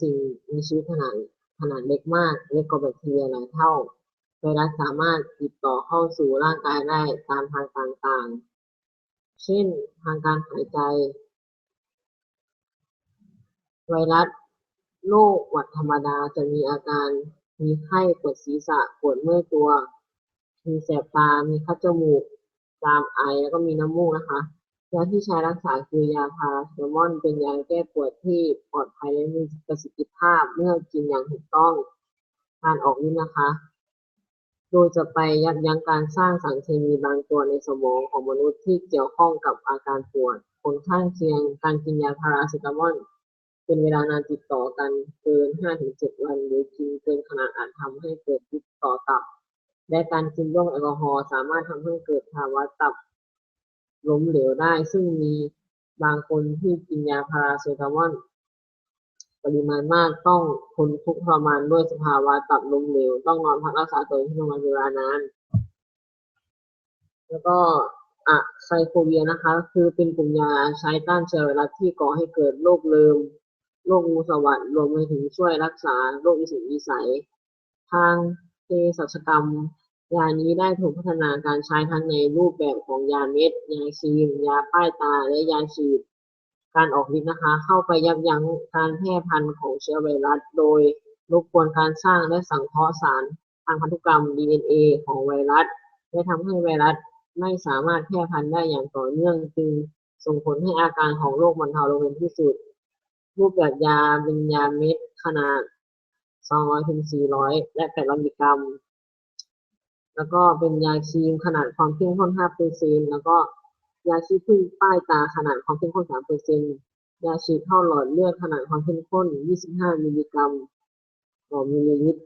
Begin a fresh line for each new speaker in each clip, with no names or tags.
สิ่งมีชีวิตขนาดขนาดเล็กมากเล็กกว่าแบคทีเรียหลายเท่า ไวรัสสามารถติดต่อเข้าสู่ร่างกายได้ตามทางต่างๆ เช่นทางการหายใจ ไวรัสโรคหวัดธรรมดาจะมีอาการมีไข้ปวดศีรษะปวดเมื่อยตัว มีแสบตา มีคัดจมูกจามไอแล้วก็มีน้ำมูกนะคะ ยาที่ใช้รักษาคือยาพาราเซตามอลเป็นยาแก้ปวดที่ปลอดภัยและมีประสิทธิภาพเมื่อกินอย่างถูกต้องการออกฤทธิ์นะคะ โดยจะไปยับยั้งการสร้างสารเคมีบางตัวในสมองของมนุษย์ที่เกี่ยวข้องกับอาการปวดผลข้างเคียง การกินยาพาราเซตามอลเป็นเวลานานติดต่อกันเกิน 5-7 วัน หรือกินเกินขนาดอาจทำให้เกิดพิษต่อตับ และการกินร่วมแอลกอฮอล์สามารถทำให้เกิดภาวะตับ ล้มเหลวได้ ซึ่งมีบางคนที่กินยาพาราเซตามอลปริมาณมากต้องทนทุกข์ทรมานด้วยสภาวะตับล้มเหลว ต้องนอนพักรักษาตัวที่โรงพยาบาลเวลานาน แล้วก็อะไซโคเวียนะคะ คือเป็นกลุ่มยาใช้ต้านเชื้อไวรัสที่ก่อให้เกิดโรคเริมโรคงูสวัสดรวมไปถึงช่วยรักษาโรคอิสุกอิสัยทางเภสัชกรรม ยานี้ได้ถูกพัฒนาการใช้ทั้งในรูปแบบของยาเม็ด ยาครีม ยาป้ายตา และยาฉีด การออกฤทธิ์นะคะ เข้าไปยับยั้งการแพร่พันธุ์ของเชื้อไวรัส โดยรบกวนการสร้างและสังเคราะห์สารทางพันธุกรรม DNA ของไวรัส และทำให้ไวรัสไม่สามารถแพร่พันธุ์ได้อย่างต่อเนื่องจึงส่งผลให้อาการของโรคบรรเทาลงเป็นที่สุด รูปแบบยาเป็นยาเม็ดขนาด 200ถึง400 และ800มิลลิกรัม แล้วก็เป็นยาครีมขนาดความเข้มข้น5%แล้วก็ยาขี้ผึ้งป้ายตาขนาดความเข้มข้น3%ยาฉีดเข้าหลอดเลือดขนาดความเข้มข้น 25 มิลลิกรัมต่อมิลลิลิตร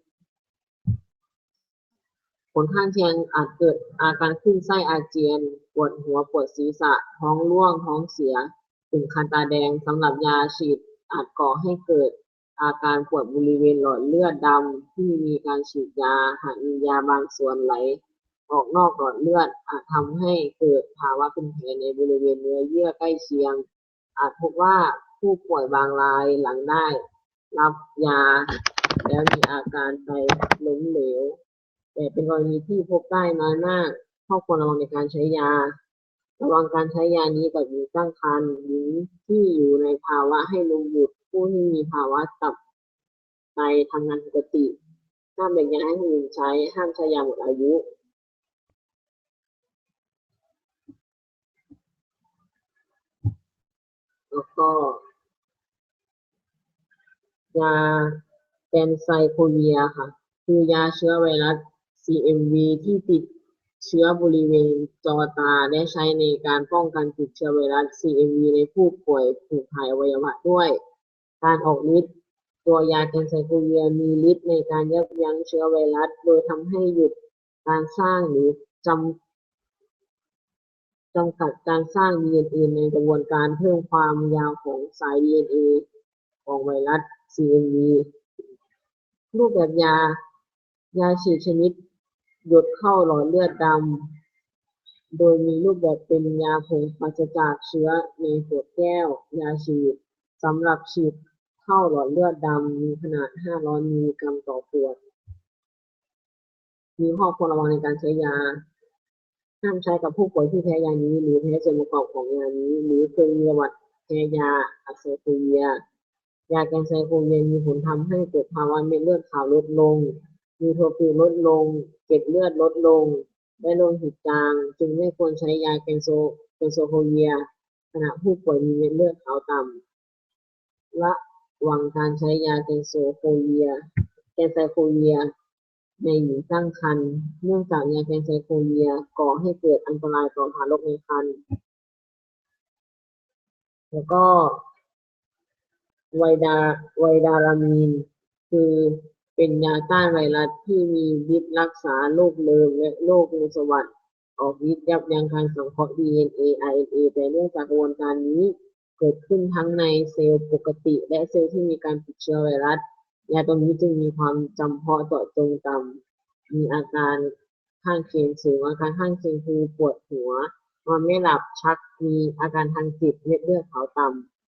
ผลข้างเคียงอาจเกิดอาการคลื่นไส้อาเจียน ปวดหัว ปวดศีรษะ ท้องร่วง ท้องเสียถึงคันตาแดงสำหรับยาฉีดอาจก่อให้เกิด อาการปวดบริเวณหลอดเลือดดำที่มีการฉีดยาหากมียาบางส่วนไหล ออกนอกหลอดเลือดอาจทำให้เกิดภาวะเป็นแผลในบริเวณเนื้อเยื่อใกล้เคียง อาจพบว่าผู้ป่วยบางรายหลังได้ รับยา แล้วมีอาการไตล้มเหลว แต่เป็นกรณีที่พบได้น้อยมากข้อควรระวังในการใช้ยา ระวังการใช้ยานี้กับหญิงตั้งครรภ์หญิงที่อยู่ในภาวะให้นมบุตร ผู้ที่มีภาวะตับไตทำงานปกติ ห้ามแบ่งยาให้คนอื่นใช้ ห้ามใช้ยาหมดอายุแล้วก็ยาแกนไซโคเวียค่ะ คือยาเชื้อไวรัส CMV ที่ติดเชื้อบริเวณจอตาและใช้ในการป้องกันติดเชื้อไวรัส CMV ในผู้ป่วยถูกถ่ายอวัยวะด้วย การออกฤทธิ์ตัวยาแกนไซโคเวียมีฤทธิ์ในการยับยั้งเชื้อไวรัส โดยทำให้หยุดการสร้างหรือจำจำกัดการสร้าง DNA ในกระบวนการเพิ่มความยาวของสาย DNA ของไวรัส CMV รูปแบบยายาฉีดชนิด หยดเข้าหลอดเลือดดำ โดยมีรูปแบบเป็นยาผงปราศจากเชื้อในขวดแก้ว ยาฉีดสำหรับฉีด เข้าหลอดเลือดดำมีขนาด 500มิลลิกรัมต่อขวด มีข้อควรระวังในการใช้ยา ห้ามใช้กับผู้ป่วยที่แพ้ยานี้หรือแพ้ส่วนประกอบของยานี้ หรือเคยมีประวัติแพ้ยาอะไซโคเวีย ยาแกนไซโคเวียมีผลทำให้เกิดภาวะเม็ดเลือดขาวลดลง มีโทฟิลลดลง เกล็ดเลือดลดลง และโลหิตจาง จึงไม่ควรใช้ยาแกนโซแกนโซโคเวียขณะผู้ป่วยมีเม็ดเลือดขาวต่ำระ วังการใช้ยาแกนโซโคเวียแกนไซโคเวีย ในหญิงตั้งครรภ์เนื่องจากยาแกนไซโคเวียก่อให้เกิดอันตรายต่อทารกในครรภ์แล้วก็ไวดาไวดารามีน คือเป็นยาต้านไวรัสที่มีฤทธิ์รักษาโรคเริมและโรคงูสวัสดออกฤทธิ์ยับยั้งการสังเคราะห์ DNA RNA แต่เนื่องจากกระบวนการนี้ เกิดขึ้นทั้งในเซลล์ปกติ และเซลล์ที่มีการติดเชื้อไวรัสยาตัวนี้จึงมีความจำเพาะเจาะจงต่ำมีอาการข้างเคียงสูงอาการข้างเคียงคือปวดหัวนอนไม่หลับชักมีอาการทางจิตเม็ดเลือดขาวต่ำ